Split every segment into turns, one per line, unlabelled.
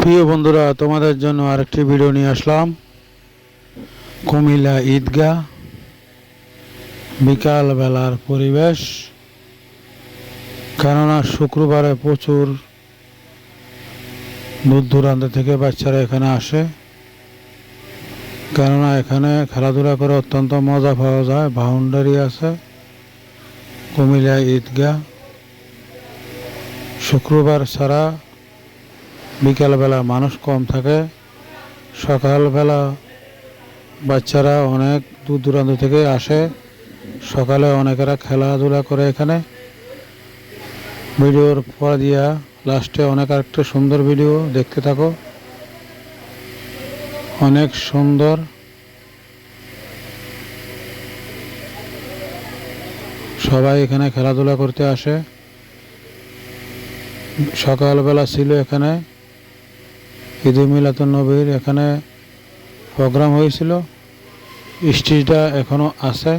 প্রিয় বন্ধুরা, তোমাদের জন্য আরেকটি ভিডিও নিয়ে আসলাম। কুমিল্লা ঈদগাহ বিকাল বেলার পরিবেশ। কেননা শুক্রবারে প্রচুর দূর দূরান্ত থেকে বাচ্চারা এখানে আসে। কেননা এখানে খেলাধুলা করে অত্যন্ত মজা পাওয়া যায় বাউন্ডারি আছে কুমিল্লা ঈদগাহ। শুক্রবার ছাড়া বিকালবেলা মানুষ কম থাকে, সকালবেলা বাচ্চারা অনেক দূর দূরান্ত থেকে আসে, সকালে অনেকেরা খেলাধুলা করে এখানে। ভিডিওর পর দিয়া লাস্টে অনেক আরেকটা সুন্দর ভিডিও দেখতে থাকো। অনেক সুন্দর সবাই এখানে খেলাধুলা করতে আসে। সকালবেলা ছিল এখানে। ঈদে নবীর এখানে প্রোগ্রাম হয়েছিল। স্টেজটা এখনও আছে।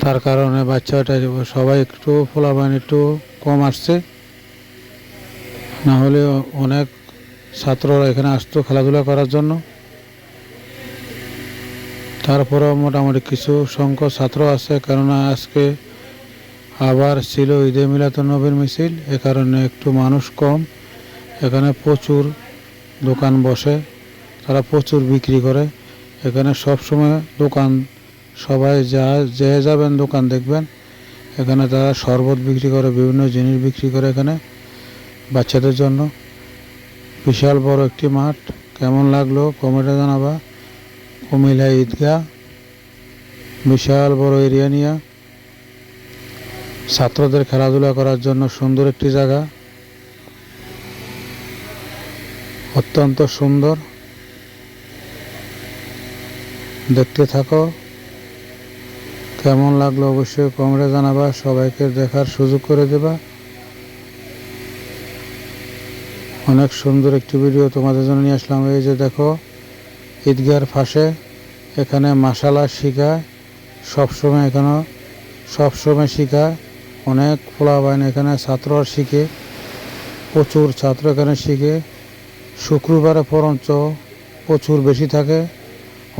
তার কারণে বাচ্চাটা সবাই একটু ফোলাবান, একটু কম আসছে। না হলে অনেক ছাত্ররা এখানে আসতো খেলাধুলা করার জন্য। তারপরেও মোটামুটি কিছু সংখ্যক ছাত্র আছে, কেননা আজকে আবার ছিল ঈদে নবীর মিছিল, এ কারণে একটু মানুষ কম। এখানে প্রচুর দোকান বসে, তারা প্রচুর বিক্রি করে। এখানে সব সময় দোকান, সবাই যা, যে যাবেন দোকান দেখবেন। এখানে তারা শরবত বিক্রি করে, বিভিন্ন জিনিস বিক্রি করে এখানে বাচ্চাদের জন্য। বিশাল বড় একটি মাঠ। কেমন লাগল কমেন্টে জানাবা। কুমিল্লা ঈদগাহ, বিশাল বড় এরিয়া নিয়ে। ছাত্রদের খেলাধুলা করার জন্য সুন্দর একটি জায়গা। অত্যন্ত সুন্দর। দেখতে থাকো। কেমন লাগল অবশ্যই কমেন্টে জানাবা, সবাইকে দেখার সুযোগ করে দেবা। অনেক সুন্দর একটি ভিডিও তোমাদের জন্য নিয়ে আসলাম। এই যে দেখো, ঈদগার ফাঁসে এখানে মাসালা শিখায় সবসময় এখানে, সবসময় শিখায় অনেক ফোলাবাইন এখানে ছাত্ররা শিখে, প্রচুর ছাত্র এখানে শিখে। শুক্রবারে পরঞ্চ প্রচুর বেশি থাকে।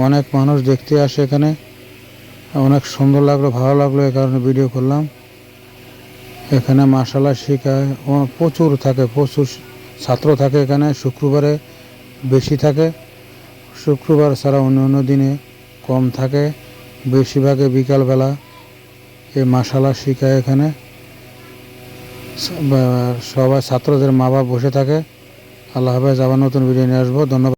অনেক মানুষ দেখতে আসে এখানে। অনেক সুন্দর লাগল, ভালো লাগল এই কারণে ভিডিও করলাম। এখানে মাসালা শিখায়। প্রচুর থাকে, প্রচুর ছাত্র থাকে এখানে, শুক্রবারে বেশি থাকে। শুক্রবার ছাড়া অন্য অন্য দিনে কম থাকে। বেশিরভাগে বিকালবেলা এই মাসালা শিখায় এখানে। সবাই ছাত্রদের মা বাবা বসে থাকে। আল্লাহ হাফেজ আবার নতুন ভিডিও নিয়ে আসব। ধন্যবাদ।